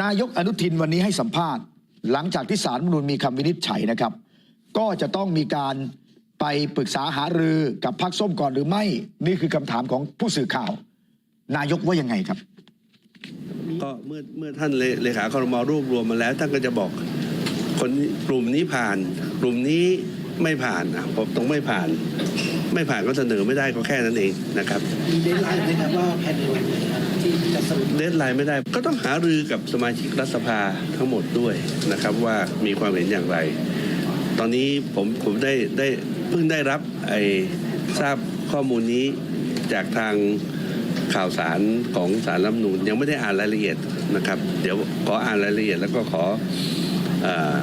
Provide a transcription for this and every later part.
นายกอนุทินวันนี้ให้สัมภาษณ์ หลังจากที่สารมนูญมีคำวินิจฉัยนะครับ ก็จะต้องมีการไปปรึกษาหารือกับพรรคส้มก่อนหรือไม่ นี่คือคำถามของผู้สื่อข่าว นายกว่ายังไงครับ ก็เมื่อเมื่อท่านเลเลขาครมรวบรวมมาแล้ว ท่านก็จะบอกคนกลุ่มนี้ผ่าน กลุ่มนี้ไม่ผ่านอะผมต้องไม่ผ่าน ไม่ผ่านก็เสนอไม่ได้ก็แค่นั้นเองนะครับมีเดทไลน์ไหมครับว่าภายในวันไหนครับที่จะสรุปเดทไลน์ไม่ได้ ก็ต้องหารือกับสมาชิกรัฐสภาทั้งหมดด้วยนะครับว่ามีความเห็นอย่างไร ตอนนี้ผมผมได้ได้เพิ่งได้รับไอ้ทราบข้อมูลนี้จากทางข่าวสารของสารรัฐธรรมนูญยังไม่ได้อ่านรายละเอียดนะครับ เดี๋ยวขออ่านรายละเอียดแล้วก็ขอเออ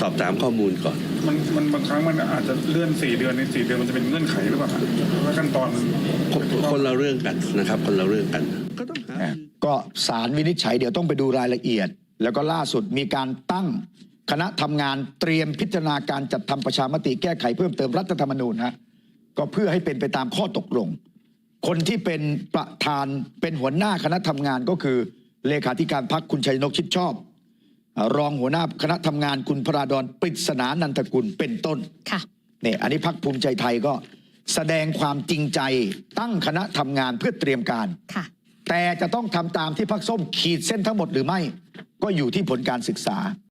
สอบถามข้อมูลก่อน มันมันบางครั้งมันอาจจะเลื่อนสี่เดือนในสี่เดือนมันจะเป็นเงื่อนไขหรือเปล่าครับว่าขั้นตอนมันคนคนละเรื่องกันนะครับ คนละเรื่องกัน ก็ต้องหารือก็สารวินิจฉัยเดี๋ยวต้องไปดูรายละเอียด แล้วก็ล่าสุดมีการตั้งคณะทำงานเตรียมพิจารณาการจัดทำประชามติแก้ไขเพิ่มเติมรัฐธรรมนูญฮะก็เพื่อให้เป็นไปตามข้อตกลง คนที่เป็นประธานเป็นหัวหน้าคณะทำงานก็คือเลขาธิการพรรคคุณชัยนกชิดชอบ รองหัวหน้าคณะทำงานคุณพระราดอนปริศนานันทกุลเป็นต้นค่ะเนี่ยอันนี้พักภูมิใจไทยก็แสดงความจริงใจตั้งคณะทำงานเพื่อเตรียมการ ค่ะ แต่จะต้องทำตามที่พักส้มขีดเส้นทั้งหมดหรือไม่ ก็อยู่ที่ผลการศึกษา